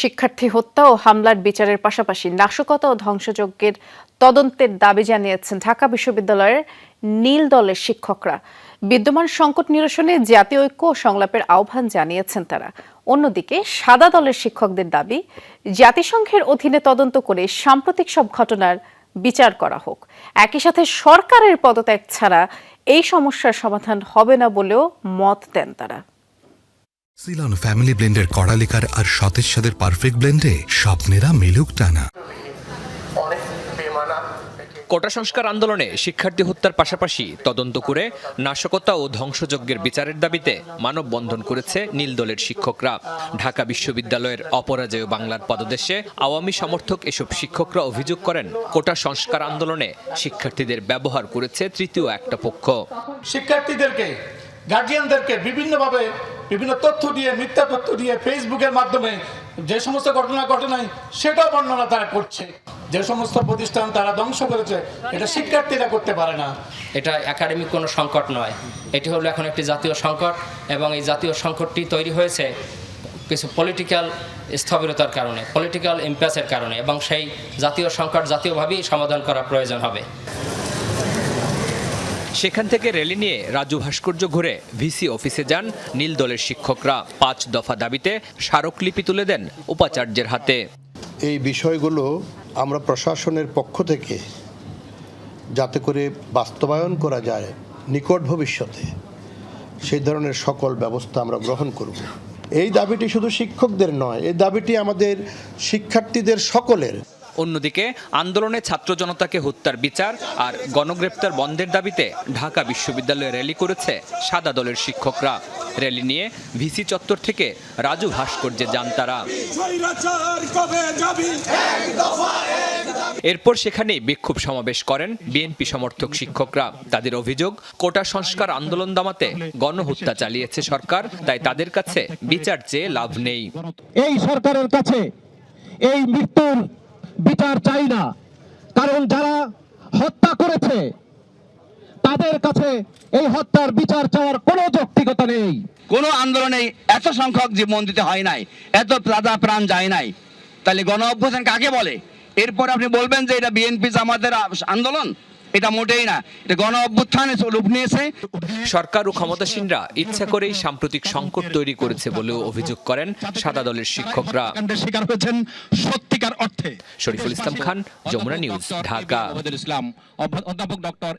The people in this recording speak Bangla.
শিক্ষার্থী হত্যা ও হামলার বিচারের পাশাপাশি নাশকতা ও ধ্বংসযজ্ঞের তদন্তের দাবি জানিয়েছেন ঢাকা বিশ্ববিদ্যালয়ের নীল দলের শিক্ষকরা। বিদ্যমান সংকট নিরসনে জাতীয় ঐক্য ও সংলাপের আহ্বান জানিয়েছেন তারা। অন্যদিকে সাদা দলের শিক্ষকদের দাবি, জাতিসংঘের অধীনে তদন্ত করে সাম্প্রতিক সব ঘটনার বিচার করা হোক। একই সাথে সরকারের পদত্যাগ ছাড়া এই সমস্যার সমাধান হবে না বলেও মত দেন তারা। সিলন ফ্যামিলি ব্লেন্ডের কড়ালিকার আর সতেজ সাদের পারফেক্ট ব্লেন্ডে স্বপ্নেরা মিলুক টানা। কোটা সংস্কার আন্দোলনে শিক্ষার্থী হত্যার পাশাপাশি তদন্ত করে নাশকতা ও ধ্বংসযজ্ঞের বিচারের দাবিতে মানববন্ধন করেছে নীল দলের শিক্ষকরা। ঢাকা বিশ্ববিদ্যালয়ের অপরাজয় বাংলার পদদেশে আওয়ামী সমর্থক এসব শিক্ষকরা অভিযোগ করেন কোটা সংস্কার আন্দোলনে শিক্ষার্থীদের ব্যবহার করেছে তৃতীয় একটা পক্ষ। শিক্ষার্থীদেরকে গার্জিয়ানদেরকে বিভিন্নভাবে বিভিন্ন তথ্য দিয়ে, মিথ্যা তথ্য দিয়ে ফেসবুকের মাধ্যমে যে সমস্ত ঘটনা ঘটনায় সেটাও বর্ণনা তারা করছে। যে সমস্ত প্রতিষ্ঠান তারা ধ্বংস করেছে, এটা শিক্ষার্থীরা করতে পারে না। এটা একাডেমিক কোনো সংকট নয়। এটি হলো এখন একটি জাতীয় সংকট এবং এই জাতীয় সংকটটি তৈরি হয়েছে কিছু পলিটিক্যাল স্থবিরতার কারণে পলিটিক্যাল ইম্প্যাসের কারণে এবং সেই জাতীয় সংকট জাতীয়ভাবেই সমাধান করা প্রয়োজন হবে। সেখান থেকে র্যালি নিয়ে রাজু ভাস্কর্য ঘুরে ভিসি অফিসে যান নীল দলের শিক্ষকরা। পাঁচ দফা দাবিতে স্মারকলিপি তুলে দেন উপাচার্যের হাতে। এই বিষয়গুলো আমরা প্রশাসনের পক্ষ থেকে যাতে করে বাস্তবায়ন করা যায় নিকট ভবিষ্যতে, সেই ধরনের সকল ব্যবস্থা আমরা গ্রহণ করব। এই দাবিটি শুধু শিক্ষকদের নয়, এই দাবিটি আমাদের শিক্ষার্থীদের সকলের। অন্যদিকে আন্দোলনে ছাত্র জনতাকে হত্যার বিচার আর গণগ্রেপ্তার বন্ধের দাবিতে ঢাকা বিশ্ববিদ্যালয়ে র্যালি করেছে সাদা দলের শিক্ষকরা। র্যালি নিয়ে ভিসি চত্বর থেকে রাজু ভাস্কর্যে যান তারা। এরপর সেখানেই বিক্ষোভ সমাবেশ করেন বিএনপি সমর্থক শিক্ষকরা। তাদের অভিযোগ, কোটা সংস্কার আন্দোলন দামাতে গণহত্যা চালিয়েছে সরকার, তাই তাদের কাছে বিচার চেয়ে লাভ নেই। এই সরকারের কাছে এই মৃত্যুর বিচার চাই না। কারণ যারা হত্যা করেছে, তাদের কাছে এই হত্যার বিচার চাওয়ার কোনো যৌক্তিকতা নেই। কোনো আন্দোলনে এত সংখ্যক জীবন দিতে হয় নাই, এত প্রাদা প্রাণ যায় নাই। তাহলে গণ অভ্যুত্থান কাকে বলে? এরপর আপনি বলবেন যে এটা বিএনপি জামাতের আন্দোলন? এটা মোটেই না এটা গণ অভ্যুত্থানে রূপ নিয়েছে। সরকার ও ক্ষমতাসীনরা ইচ্ছা করেই সাম্প্রতিক সংকট তৈরি করেছে বলেও অভিযোগ করেন সাদা দলের শিক্ষকরা। স্বীকার শিকার হয়েছেন সত্যিকার অর্থে। শরীফুল ইসলাম খান যমুনা নিউজ ঢাকা। ইসলাম অধ্যাপক ডক্টর